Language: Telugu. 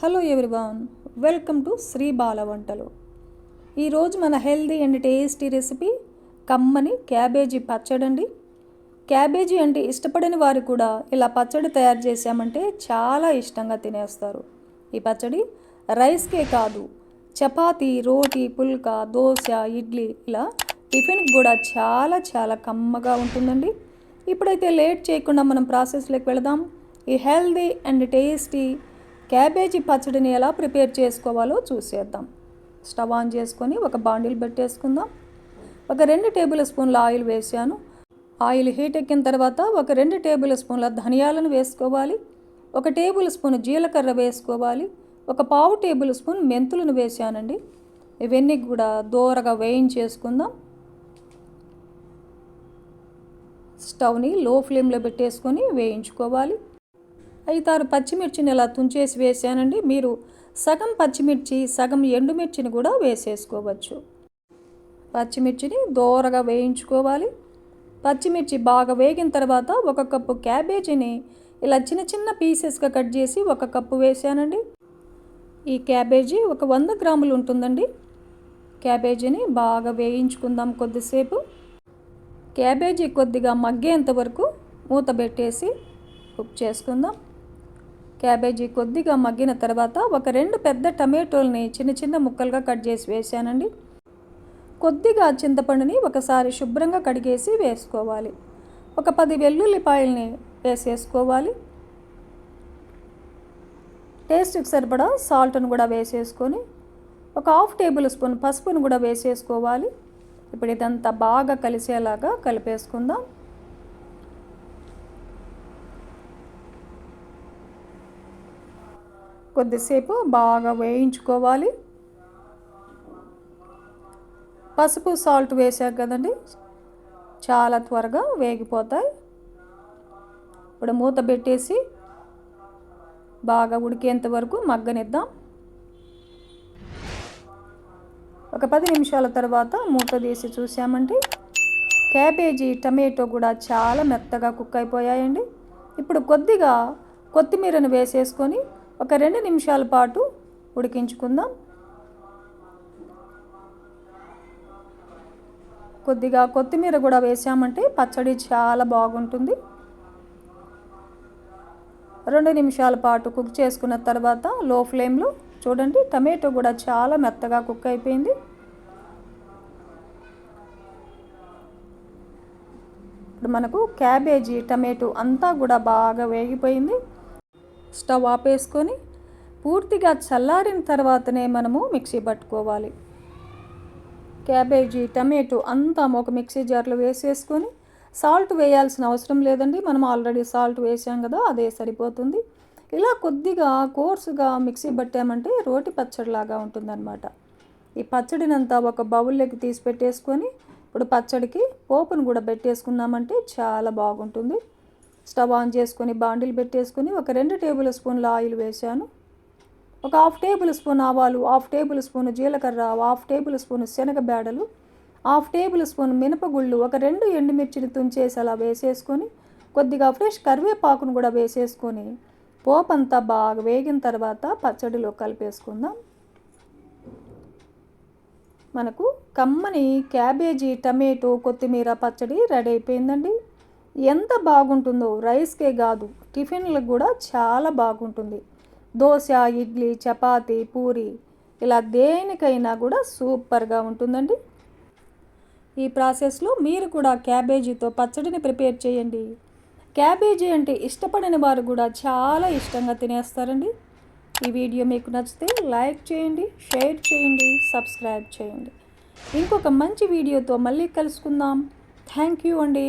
Hello everyone welcome to Shri Bala వంటలు ఈరోజు మన హెల్దీ అండ్ టేస్టీ రెసిపీ కమ్మని క్యాబేజీ పచ్చడి అండి క్యాబేజీ అంటే ఇష్టపడని వారు కూడా ఇలా పచ్చడి తయారు చేశామంటే చాలా ఇష్టంగా తినేస్తారు. ఈ పచ్చడి రైస్కే కాదు చపాతీ రోటీ పుల్కా దోశ ఇడ్లీ ఇలా టిఫిన్కి కూడా చాలా చాలా కమ్మగా ఉంటుందండి. ఇప్పుడైతే లేట్ చేయకుండా మనం ప్రాసెస్లోకి వెళదాం. ఈ హెల్దీ అండ్ టేస్టీ క్యాబేజీ పచ్చడిని ఎలా ప్రిపేర్ చేసుకోవాలో చూసేద్దాం. స్టవ్ ఆన్ చేసుకొని ఒక బాండిల్ పెట్టేసుకుందాం. ఒక రెండు టేబుల్ స్పూన్ల ఆయిల్ వేసాను ఆయిల్ హీట్ ఎక్కిన తర్వాత ఒక రెండు టేబుల్ స్పూన్ల ధనియాలను వేసుకోవాలి. ఒక టేబుల్ స్పూన్ జీలకర్ర వేసుకోవాలి. ఒక పావు టేబుల్ స్పూన్ మెంతులను వేసానండి ఇవన్నీ కూడా దూరగా వేయించేసుకుందాం. స్టవ్ని లో ఫ్లేమ్లో పెట్టేసుకొని వేయించుకోవాలి. ఐదారు పచ్చిమిర్చిని ఇలా తుంచేసి వేసానండి. మీరు సగం పచ్చిమిర్చి సగం ఎండుమిర్చిని కూడా వేసేసుకోవచ్చు. పచ్చిమిర్చిని దోరగా వేయించుకోవాలి. పచ్చిమిర్చి బాగా వేగిన తర్వాత ఒక కప్పు క్యాబేజీని ఇలా చిన్న చిన్న పీసెస్గా కట్ చేసి ఒక కప్పు వేసానండి. ఈ క్యాబేజీ ఒక వంద గ్రాములు ఉంటుందండి. క్యాబేజీని బాగా వేయించుకుందాం కొద్దిసేపు. క్యాబేజీ కొద్దిగా మగ్గేంత వరకు మూత పెట్టేసి కుక్ చేసుకుందాం. క్యాబేజీ కొద్దిగా మగ్గిన తర్వాత ఒక రెండు పెద్ద టమాటోల్ని చిన్న చిన్న ముక్కలుగా కట్ చేసి వేసానండి కొద్దిగా చింతపండుని ఒకసారి శుభ్రంగా కడిగేసి వేసుకోవాలి. ఒక పది వెల్లుల్లిపాయల్ని వేసేసుకోవాలి. టేస్ట్కి సరిపడా సాల్ట్ను కూడా వేసేసుకొని ఒక హాఫ్ టేబుల్ స్పూన్ పసుపును కూడా వేసేసుకోవాలి. ఇప్పుడు ఇదంతా బాగా కలిసేలాగా కలిపేసుకుందాం. కొద్దిసేపు బాగా వేయించుకోవాలి. పసుపు సాల్ట్ వేసాక కదండి. చాలా త్వరగా వేగిపోతాయి. ఇప్పుడు మూత పెట్టేసి బాగా ఉడికేంత వరకు మగ్గనిద్దాం. ఒక పది నిమిషాల తర్వాత మూత తీసి చూసామంటే క్యాబేజీ టమాటో కూడా చాలా మెత్తగా కుక్ అయిపోయాయండి. ఇప్పుడు కొద్దిగా కొత్తిమీరను వేసేసుకొని ఒక రెండు నిమిషాల పాటు ఉడికించుకుందాం. కొద్దిగా కొత్తిమీర కూడా వేసామంటే పచ్చడి చాలా బాగుంటుంది. రెండు నిమిషాల పాటు కుక్ చేసుకున్న తర్వాత లో ఫ్లేమ్లో చూడండి టమాటో కూడా చాలా మెత్తగా కుక్ అయిపోయింది. ఇప్పుడు మనకు క్యాబేజీ టమాటో అంతా కూడా బాగా వేగిపోయింది. స్టవ్ ఆపేసుకొని పూర్తిగా చల్లారిన తర్వాతనే మనము మిక్సీ పట్టుకోవాలి. క్యాబేజీ టమాటో అంతా ఒక మిక్సీ జార్లో వేసేసుకొని సాల్ట్ వేయాల్సిన అవసరం లేదండి. మనం ఆల్రెడీ సాల్ట్ వేసాం కదా అదే సరిపోతుంది. ఇలా కొద్దిగా కోర్సుగా మిక్సీ పట్టామంటే రోటి పచ్చడిలాగా ఉంటుందన్నమాట. ఈ పచ్చడినంతా ఒక బౌల్లోకి తీసి పెట్టేసుకొని ఇప్పుడు పచ్చడికి పోపును కూడా పెట్టేసుకున్నామంటే చాలా బాగుంటుంది. స్టవ్ ఆన్ చేసుకొని బాండిల్ పెట్టేసుకొని ఒక రెండు టేబుల్ స్పూన్ల ఆయిల్ వేసాను ఒక హాఫ్ టేబుల్ స్పూన్ ఆవాలు హాఫ్ టేబుల్ స్పూన్ జీలకర్ర హాఫ్ టేబుల్ స్పూన్ శనగ బేడలు హాఫ్ టేబుల్ స్పూన్ మినపగుళ్ళు ఒక రెండు ఎండుమిర్చిని తుంచేసి అలా వేసేసుకొని కొద్దిగా ఫ్రెష్ కరివేపాకును కూడా వేసేసుకొని పోపు అంతా బాగా వేగిన తర్వాత పచ్చడిలో కలిపేసుకుందాం. మనకు కమ్మని క్యాబేజీ టమాటో కొత్తిమీర పచ్చడి రెడీ అయిపోయిందండి. ఎంత బాగుంటుందో రైస్కే కాదు టిఫిన్లకు కూడా చాలా బాగుంటుంది. దోశ ఇడ్లీ చపాతీ పూరి ఇలా దేనికైనా కూడా సూపర్గా ఉంటుందండి. ఈ ప్రాసెస్లో మీరు కూడా క్యాబేజీతో పచ్చడిని ప్రిపేర్ చేయండి. క్యాబేజీ అంటే ఇష్టపడని వారు కూడా చాలా ఇష్టంగా తినేస్తారండి. ఈ వీడియో మీకు నచ్చితే లైక్ చేయండి షేర్ చేయండి సబ్స్క్రైబ్ చేయండి. ఇంకొక మంచి వీడియోతో మళ్ళీ కలుసుకుందాం. థ్యాంక్ యూ అండి.